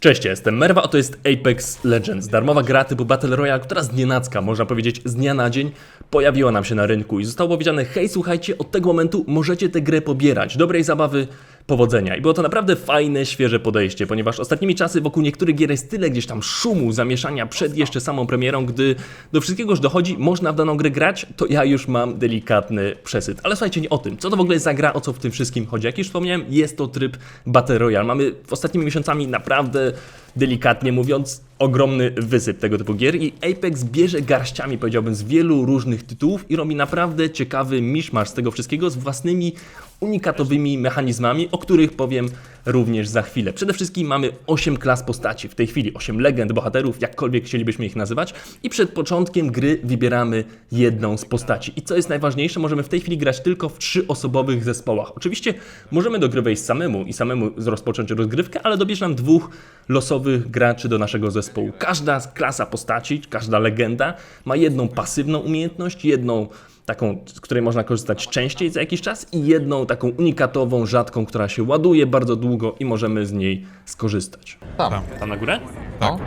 Cześć, ja jestem Merwa, a to jest Apex Legends, darmowa gra typu Battle Royale, która z nienacka, można powiedzieć z dnia na dzień, pojawiła nam się na rynku i zostało powiedziane, hej słuchajcie, od tego momentu możecie tę grę pobierać, dobrej zabawy, powodzenia. I było to naprawdę fajne, świeże podejście, ponieważ ostatnimi czasy wokół niektórych gier jest tyle gdzieś tam szumu, zamieszania przed jeszcze samą premierą, gdy do wszystkiego już dochodzi, można w daną grę grać, to ja już mam delikatny przesyt. Ale słuchajcie, nie o tym. Co to w ogóle jest za gra, o co w tym wszystkim chodzi? Jak już wspomniałem, jest to tryb Battle Royale. Mamy w ostatnimi miesiącami naprawdę, delikatnie mówiąc, ogromny wysyp tego typu gier i Apex bierze garściami, powiedziałbym, z wielu różnych tytułów i robi naprawdę ciekawy miszmasz z tego wszystkiego z własnymi unikatowymi mechanizmami, o których powiem również za chwilę. Przede wszystkim mamy 8 klas postaci, w tej chwili 8 legend, bohaterów, jakkolwiek chcielibyśmy ich nazywać i przed początkiem gry wybieramy jedną z postaci. I co jest najważniejsze, możemy w tej chwili grać tylko w trzyosobowych zespołach. Oczywiście możemy do gry wejść samemu i samemu rozpocząć rozgrywkę, ale dobierze nam dwóch losowych graczy do naszego zespołu. Każda klasa postaci, każda legenda ma jedną pasywną umiejętność, jedną taką, z której można korzystać częściej za jakiś czas i jedną taką unikatową, rzadką, która się ładuje bardzo długo i możemy z niej skorzystać. Tam. Tam na górę? No.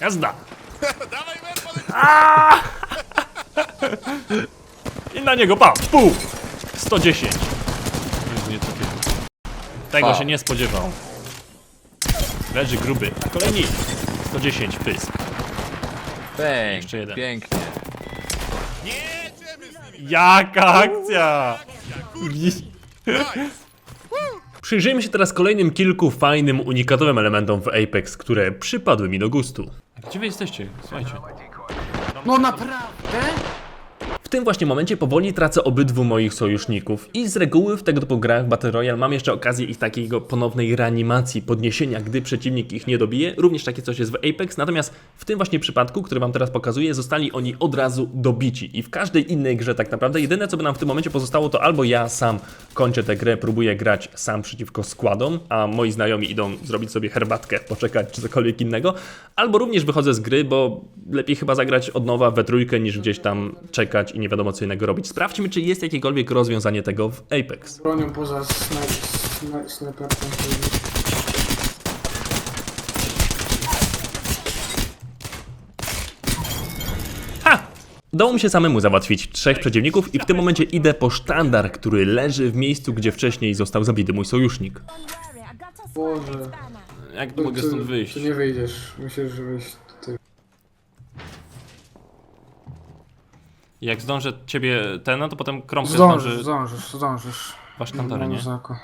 Jazda! Aaaa! I na niego, pa! Pół! 110. Jezu, nie trafiłem. Tego Pa. się nie spodziewał. Leży gruby. Kolejni. 110, pysk. Bang. Jeszcze jeden. Pięknie. Jaka akcja! Przyjrzyjmy się teraz kolejnym kilku fajnym, unikatowym elementom w Apex, które przypadły mi do gustu. Gdzie wy jesteście? Słuchajcie. No naprawdę? Tym właśnie momencie powoli tracę obydwu moich sojuszników. I z reguły w tego typu grach Battle Royale mam jeszcze okazję ich takiego ponownej reanimacji, podniesienia, gdy przeciwnik ich nie dobije. Również takie coś jest w Apex, natomiast w tym właśnie przypadku, który wam teraz pokazuję, zostali oni od razu dobici. I w każdej innej grze tak naprawdę jedyne co by nam w tym momencie pozostało to albo ja sam kończę tę grę, próbuję grać sam przeciwko składom, a moi znajomi idą zrobić sobie herbatkę, poczekać czy cokolwiek innego, albo również wychodzę z gry, bo lepiej chyba zagrać od nowa we trójkę niż gdzieś tam czekać i nie wiadomo co innego robić. Sprawdźmy, czy jest jakiekolwiek rozwiązanie tego w Apex. Bronią poza snaj snaj snajperką. Ha! Udało mi się samemu załatwić trzech przeciwników i w tym momencie idę po sztandar, który leży w miejscu, gdzie wcześniej został zabity mój sojusznik. Boże. Jak Tu- mogę stąd wyjść? Tu nie wyjdziesz. Musisz wyjść Jak zdążę ciebie ten, no to potem krążę Zdążysz, zdąży zdążysz, zdążysz. wasz sztandary, nie? Zako.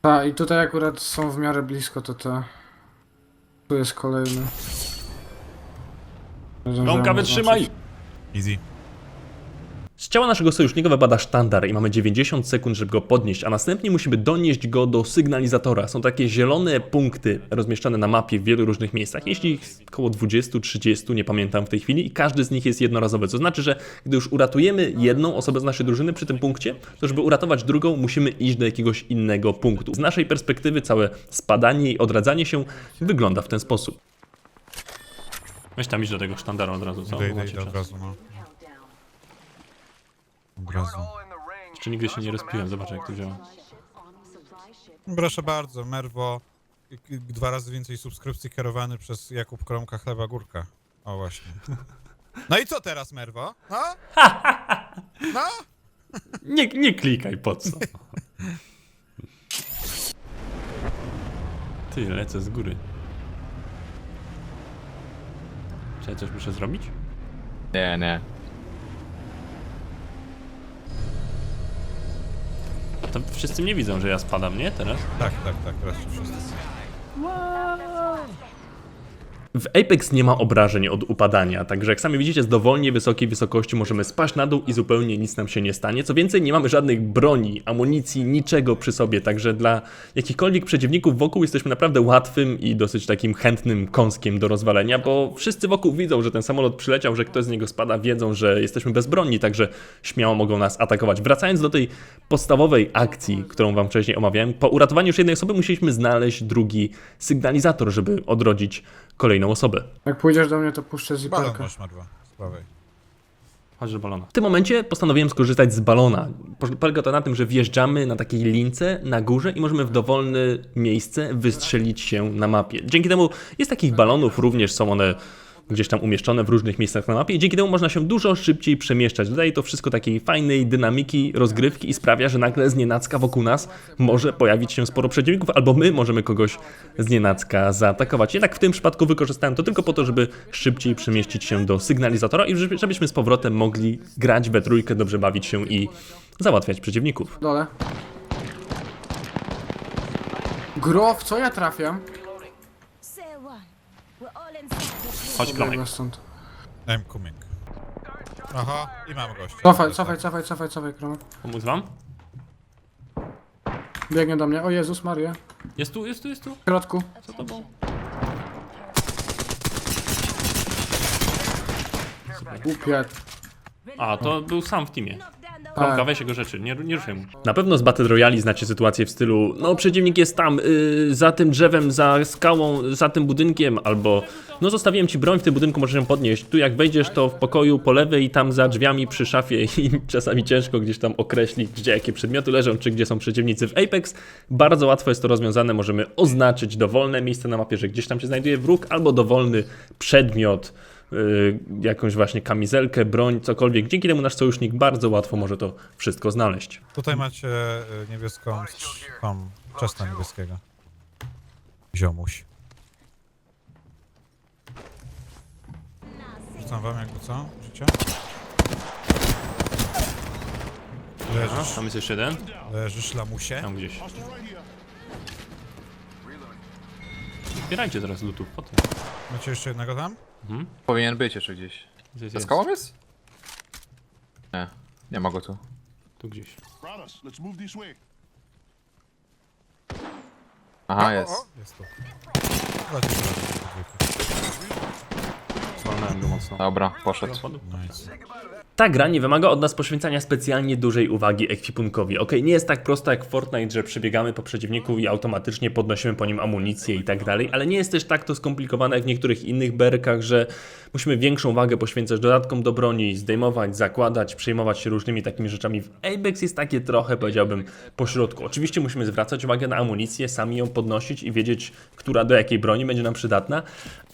Tak, i tutaj akurat są w miarę blisko to te. Tu jest kolejny. Rąka wytrzymaj! Easy. Z ciała naszego sojusznika wypada sztandar i mamy 90 sekund, żeby go podnieść, a następnie musimy donieść go do sygnalizatora. Są takie zielone punkty rozmieszczane na mapie w wielu różnych miejscach. Jeśli ich około 20-30, nie pamiętam w tej chwili, i każdy z nich jest jednorazowy. Co znaczy, że gdy już uratujemy jedną osobę z naszej drużyny przy tym punkcie, to żeby uratować drugą, musimy iść do jakiegoś innego punktu. Z naszej perspektywy całe spadanie i odradzanie się wygląda w ten sposób. Weź tam iść do tego sztandaru od razu, co? Idę od razu, no. Od razu. Jeszcze nigdy się nie rozpiłem, zobaczę jak to działa. Proszę bardzo, Merwo. Dwa razy więcej subskrypcji kierowany przez Jakub Kromka Chleba Górka. O właśnie. No i co teraz, Merwo? No? No? Nie, nie klikaj, po co? Ty, lecę z góry. Czy ja coś muszę zrobić? Nie, nie. To wszyscy mnie widzą, że ja spadam, nie? Teraz? Tak, tak, tak, teraz się wszyscy. W Apex nie ma obrażeń od upadania, także jak sami widzicie z dowolnie wysokiej wysokości możemy spaść na dół i zupełnie nic nam się nie stanie. Co więcej, nie mamy żadnych broni, amunicji, niczego przy sobie, także dla jakichkolwiek przeciwników wokół jesteśmy naprawdę łatwym i dosyć takim chętnym kąskiem do rozwalenia, bo wszyscy wokół widzą, że ten samolot przyleciał, że ktoś z niego spada, wiedzą, że jesteśmy bezbronni, także śmiało mogą nas atakować. Wracając do tej podstawowej akcji, którą wam wcześniej omawiałem, po uratowaniu już jednej osoby musieliśmy znaleźć drugi sygnalizator, żeby odrodzić kolejną osobę. Jak pójdziesz do mnie, to puszczę Balon masz, Merwo, z prawej. Chodź do balona. W tym momencie postanowiłem skorzystać z balona. Po- Polega to na tym, że wjeżdżamy na takiej lince na górze i możemy w dowolne miejsce wystrzelić się na mapie. Dzięki temu jest takich balonów, również są one gdzieś tam umieszczone w różnych miejscach na mapie i dzięki temu można się dużo szybciej przemieszczać. Dodaje to wszystko takiej fajnej dynamiki, rozgrywki i sprawia, że nagle z nienacka wokół nas może pojawić się sporo przeciwników, albo my możemy kogoś z nienacka zaatakować. Jednak w tym przypadku wykorzystałem to tylko po to, żeby szybciej przemieścić się do sygnalizatora i żeby- żebyśmy z powrotem mogli grać we trójkę, dobrze bawić się i załatwiać przeciwników. Dole. Grow, co ja trafiam? Chodź. Biegłem stąd. I'm coming. Aha, i mam gościa. Cofaj, cofaj, cofaj, cofaj, cofaj, kromek. Pomóc wam? Biegnie do mnie. O Jezus Maria. Jest tu, jest tu, jest tu. W środku. Co to było? Głupia. A, to był sam w teamie. Kromka, weź jego rzeczy, nie, nie ruszaj mu. Na pewno z Battle Royale znacie sytuację w stylu no przeciwnik jest tam, y, za tym drzewem, za skałą, za tym budynkiem, albo no zostawiłem ci broń w tym budynku, możesz ją podnieść. Tu jak wejdziesz to w pokoju po lewej, tam za drzwiami przy szafie i czasami ciężko gdzieś tam określić, gdzie jakie przedmioty leżą, czy gdzie są przeciwnicy w Apex. Bardzo łatwo jest to rozwiązane, możemy oznaczyć dowolne miejsce na mapie, że gdzieś tam się znajduje wróg, albo dowolny przedmiot, jakąś właśnie kamizelkę, broń, cokolwiek. Dzięki temu nasz sojusznik bardzo łatwo może to wszystko znaleźć. Tutaj macie y, niebieską tą czesta niebieskiego. Ziomuś. Rzucam wam jakby co? Życie? Leżysz, Tam jest jeszcze jeden, leżysz lamusie. tam gdzieś. Zbierajcie teraz lutów, potem. Macie jeszcze jednego tam? Powinien być jeszcze gdzieś. Gdzie jest? Za skałą jest? Nie, nie ma go tu. Tu gdzieś. Brothers, let's move this way. Aha, O, jest. O, jest tu. Teraz. Go mocno. Dobra, poszedł. Nice. Ta gra nie wymaga od nas poświęcania specjalnie dużej uwagi ekwipunkowi. Ok, nie jest tak prosto jak Fortnite, że przebiegamy po przeciwniku i automatycznie podnosimy po nim amunicję i tak dalej, ale nie jest też tak to skomplikowane jak w niektórych innych berkach, że musimy większą wagę poświęcać dodatkom do broni, zdejmować, zakładać, przejmować się różnymi takimi rzeczami. W Apex jest takie trochę, powiedziałbym, pośrodku. Oczywiście musimy zwracać uwagę na amunicję, sami ją podnosić i wiedzieć, która do jakiej broni będzie nam przydatna,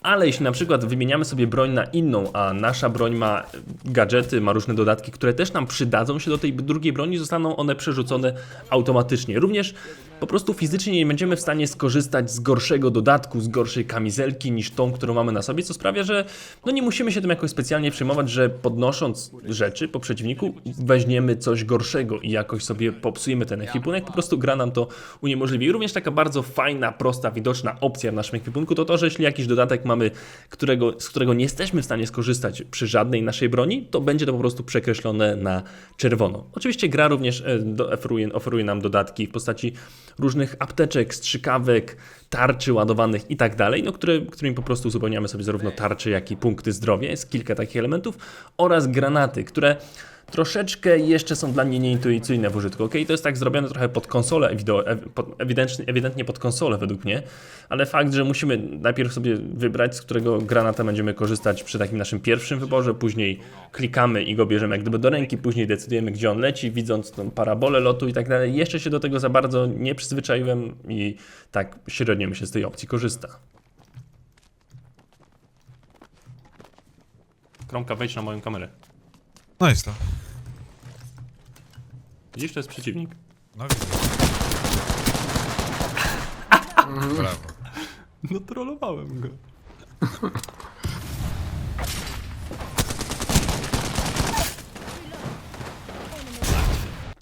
ale jeśli na przykład wymieniamy sobie broń na inną, a nasza broń ma gadżety, ma różne dodatki, które też nam przydadzą się do tej drugiej broni, zostaną one przerzucone automatycznie. Również po prostu fizycznie nie będziemy w stanie skorzystać z gorszego dodatku, z gorszej kamizelki niż tą, którą mamy na sobie, co sprawia, że no nie musimy się tym jakoś specjalnie przejmować, że podnosząc rzeczy po przeciwniku weźmiemy coś gorszego i jakoś sobie popsujemy ten ekwipunek, po prostu gra nam to uniemożliwi. I również taka bardzo fajna, prosta, widoczna opcja w naszym ekwipunku to to, że jeśli jakiś dodatek mamy, którego, z którego nie jesteśmy w stanie skorzystać przy żadnej naszej broni, to będzie to po prostu przekreślone na czerwono. Oczywiście gra również e, oferuje, oferuje nam dodatki w postaci różnych apteczek, strzykawek, tarczy ładowanych i tak dalej, no, które, którymi po prostu uzupełniamy sobie zarówno tarcze, jak i punkty zdrowia. Jest kilka takich elementów oraz granaty, które troszeczkę jeszcze są dla mnie nieintuicyjne w użytku. Ok, to jest tak zrobione trochę pod konsolę, ewidentnie, ewidentnie pod konsolę według mnie, ale fakt, że musimy najpierw sobie wybrać, z którego granata będziemy korzystać przy takim naszym pierwszym wyborze, później klikamy i go bierzemy jak gdyby do ręki, później decydujemy, gdzie on leci, widząc tą parabolę lotu i tak dalej. Jeszcze się do tego za bardzo nie przyzwyczaiłem i tak średnio mi się z tej opcji korzysta. Kromka, wejdź na moją kamerę. No jest to. Widzisz, to jest przeciwnik. No widzę. Brawo. No trollowałem go.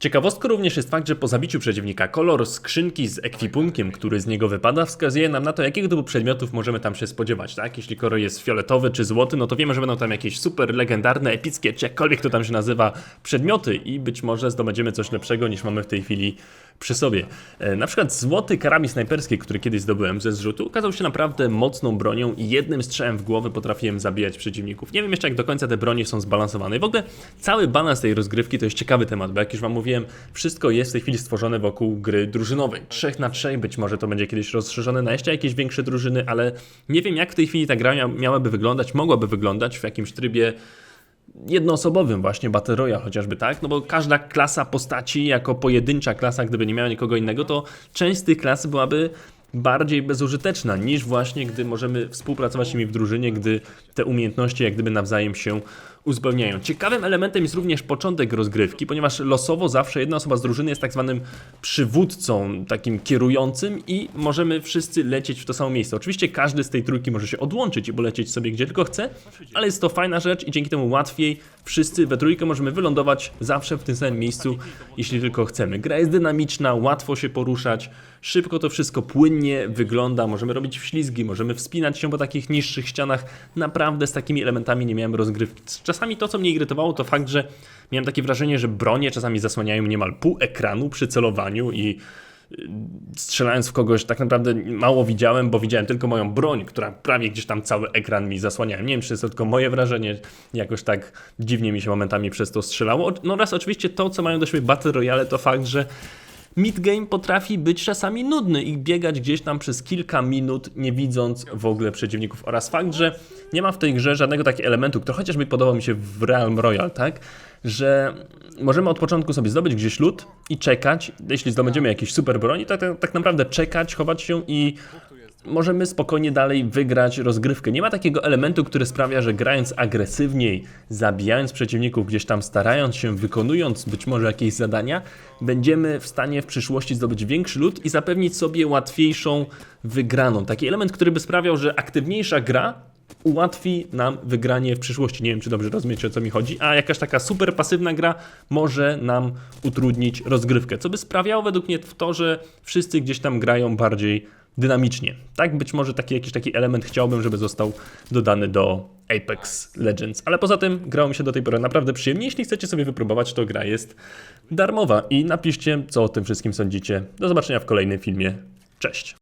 Ciekawostką również jest fakt, że po zabiciu przeciwnika kolor skrzynki z ekwipunkiem, który z niego wypada, wskazuje nam na to, jakiego typu przedmiotów możemy tam się spodziewać, tak? Jeśli kolor jest fioletowy czy złoty, no to wiemy, że będą tam jakieś super legendarne, epickie, czy jakkolwiek to tam się nazywa, przedmioty i być może zdobędziemy coś lepszego niż mamy w tej chwili przy sobie. E, Na przykład złoty karabin snajperski, który kiedyś zdobyłem ze zrzutu, okazał się naprawdę mocną bronią i jednym strzałem w głowę potrafiłem zabijać przeciwników. Nie wiem jeszcze jak do końca te bronie są zbalansowane. I w ogóle cały balans tej rozgrywki to jest ciekawy temat, bo jak już wam mówiłem, wszystko jest w tej chwili stworzone wokół gry drużynowej. 3 na 3, być może to będzie kiedyś rozszerzone na jeszcze jakieś większe drużyny, ale nie wiem jak w tej chwili ta gra mia- miałaby wyglądać, mogłaby wyglądać w jakimś trybie jednoosobowym właśnie Battle Royale chociażby, tak? No bo każda klasa postaci jako pojedyncza klasa, gdyby nie miała nikogo innego, to część z tych klas byłaby bardziej bezużyteczna niż właśnie, gdy możemy współpracować z nimi w drużynie, gdy te umiejętności jak gdyby nawzajem się uzupełniają. Ciekawym elementem jest również początek rozgrywki, ponieważ losowo zawsze jedna osoba z drużyny jest tak zwanym przywódcą, takim kierującym i możemy wszyscy lecieć w to samo miejsce. Oczywiście każdy z tej trójki może się odłączyć i polecieć sobie gdzie tylko chce, ale jest to fajna rzecz i dzięki temu łatwiej wszyscy we trójkę możemy wylądować zawsze w tym samym miejscu, jeśli tylko chcemy. Gra jest dynamiczna, łatwo się poruszać, szybko to wszystko płynnie wygląda, możemy robić wślizgi, możemy wspinać się po takich niższych ścianach. Naprawdę z takimi elementami nie miałem rozgrywki. Czasami to, co mnie irytowało, to fakt, że miałem takie wrażenie, że bronie czasami zasłaniają niemal pół ekranu przy celowaniu i strzelając w kogoś tak naprawdę mało widziałem, bo widziałem tylko moją broń, która prawie gdzieś tam cały ekran mi zasłaniała. Nie wiem, czy jest to tylko moje wrażenie, jakoś tak dziwnie mi się momentami przez to strzelało. No oraz oczywiście to, co mają do siebie Battle Royale, to fakt, że Midgame potrafi być czasami nudny i biegać gdzieś tam przez kilka minut, nie widząc w ogóle przeciwników. Oraz fakt, że nie ma w tej grze żadnego takiego elementu, który chociażby podobał mi się w Realm Royale, tak? Że możemy od początku sobie zdobyć gdzieś lód i czekać. Jeśli zdobędziemy jakieś super broni, to tak, tak naprawdę czekać, chować się i możemy spokojnie dalej wygrać rozgrywkę. Nie ma takiego elementu, który sprawia, że grając agresywniej, zabijając przeciwników, gdzieś tam starając się, wykonując być może jakieś zadania, będziemy w stanie w przyszłości zdobyć większy lód i zapewnić sobie łatwiejszą wygraną. Taki element, który by sprawiał, że aktywniejsza gra ułatwi nam wygranie w przyszłości. Nie wiem, czy dobrze rozumiecie, o co mi chodzi, a jakaś taka super pasywna gra może nam utrudnić rozgrywkę, co by sprawiało według mnie to, że wszyscy gdzieś tam grają bardziej dynamicznie. Tak, być może taki jakiś taki element chciałbym, żeby został dodany do Apex Legends. Ale poza tym grało mi się do tej pory naprawdę przyjemnie. Jeśli chcecie sobie wypróbować, to gra jest darmowa i napiszcie, co o tym wszystkim sądzicie. Do zobaczenia w kolejnym filmie. Cześć!